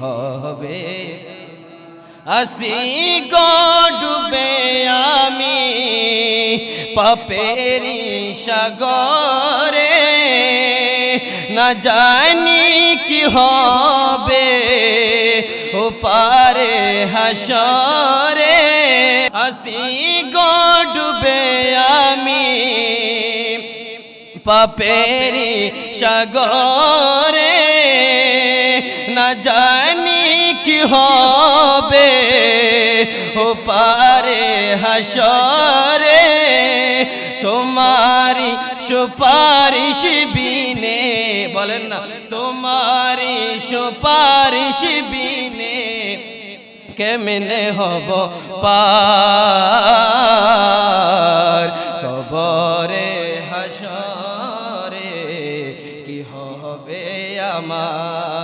হবে। আসি গডুবে আমি পাপেরি সাগরে। না জানি কি হবে ও পারে হাসরে। আসি গডুবে আমি পাপেরি সাগরে। না জানি কি হবে, ও পারে হাসরে তোমারি সুপারিশ বিনে, বলেন না তোমারি সুপারিশ বিনে কেমনে হব পার? কবরে হাসরে কি হবে আমার?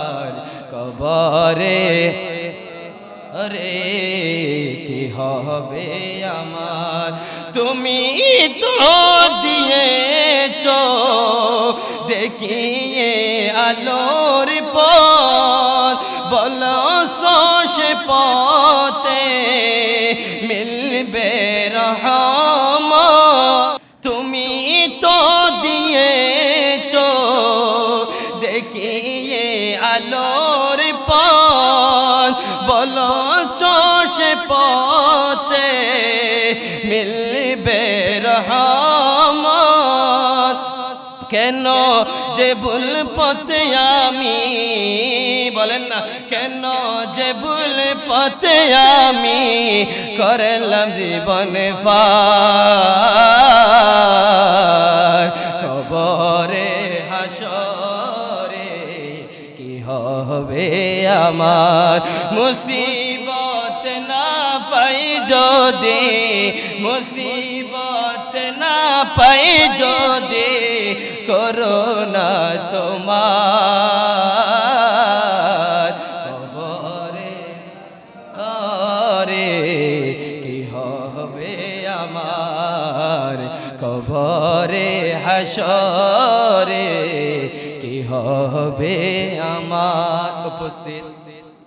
কবরে রে কি হবে আমার? তুমি তো দিয়েছ, দেখিয়ে আলোর পথ। বলো শোষ পথে মিলবে চোষ পথে মিলবে রহমত। কেন যে ভুল পথে আমি, বলেন না, কেন যে ভুল পথে আমি করলাম জীবন কবরে হাসরে কি হবে আমার? মুসিবত না পাই যদি মুসিবত না পাই যদি করোনা তোমার কবরে, আরে কি হবে আমার? কবরে হাসরে কি হবে আমার? উপস্থিত।